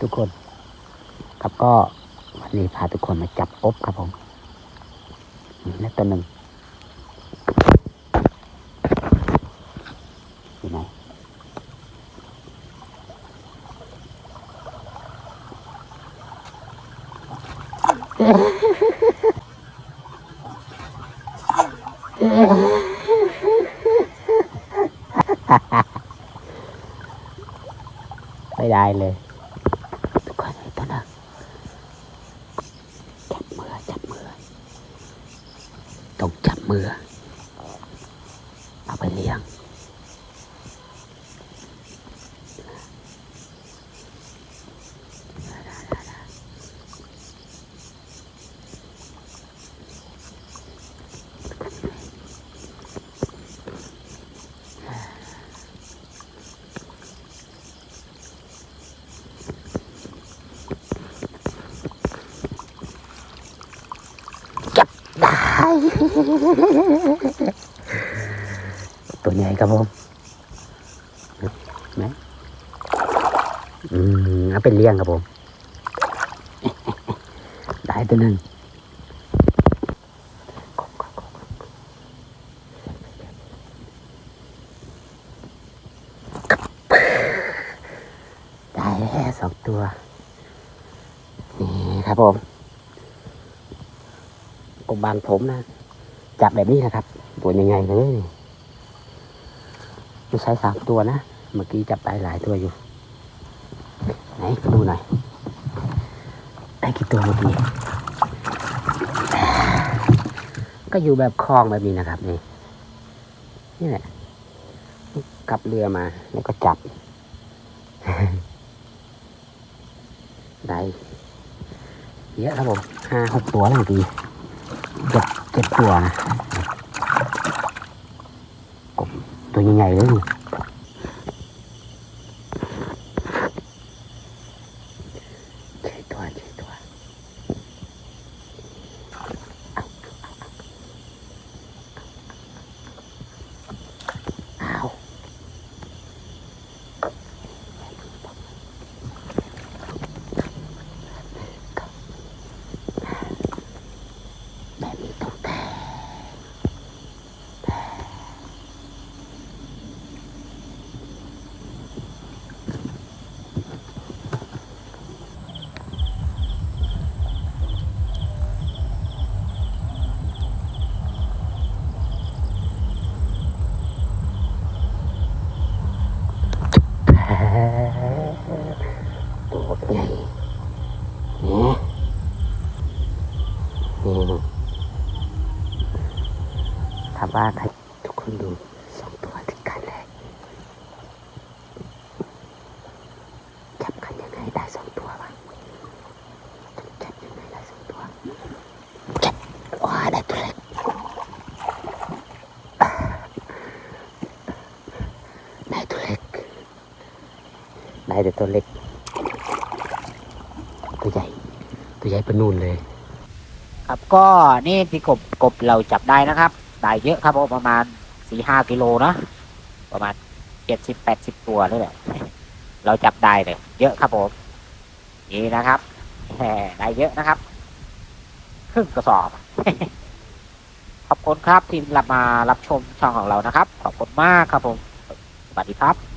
ทุกคน ครับก็วันนี้พาทุกคนมาจับอบครับผมนี่และตัวหนึ่งอยู่ไหนไม่ได้เลย ทุกคนเห็นตัวหนึงจับมือจับมือต้องจับ มือ เอาไปเลี้ยง ตัวใหญ่ครับผมเห็นไหมอืมเอาไปเลี้ยงครับผม ได้ตัวหนึ่งได้แล้วสองตัว นี่ครับผม กบบางผมนะ จับแบบนี้นะครับ ตัวยังไงเลยไม่ใช่สามตัวนะ เมื่อกี้จับได้หลายตัวอยู่ ไหนดูหน่อยได้กี่ตัวเมื่อกี้ก็อยู่แบบคลองแบบนี้นะครับนี่นี่แหละกลับเรือมาแล้วก็จับ ได้เยอะครับผมห้าหกตัวแล้วเมื่อกี้ เจ็ดเจ็ดตัวนะกบตัวใหญ่ๆเลยนี่เจ็ดตัวเจ็ดตัวเอาเอาแบบนี้ต้องแต่ ตัวใหญ่นี่นี่ถ้าว่าให้ทุกคนดูสองตัวติดกันเลยจับกันยังไงได้สองตัววะจับยังไงได้สองตัวจับว้าได้ตัวเล็กได้ตัวเล็กได้แต่ตัวเล็ก ตัวใหญ่ ตัวใหญ่เป็นนูนเลย ครับก็นี่ที่กบกบเราจับได้นะครับได้เยอะครับผมประมาณสี่ห้ากิโลนะประมาณเจ็ดสิบแปดสิบตัวนี่แหละเราจับได้เลย เยอะครับผมนี่นะครับแหได้เยอะนะครับครึ่งกระสอบ ขอบคุณครับที่รับมารับชมช่องของเรานะครับ ขอบคุณมากครับผม สวัสดีครับ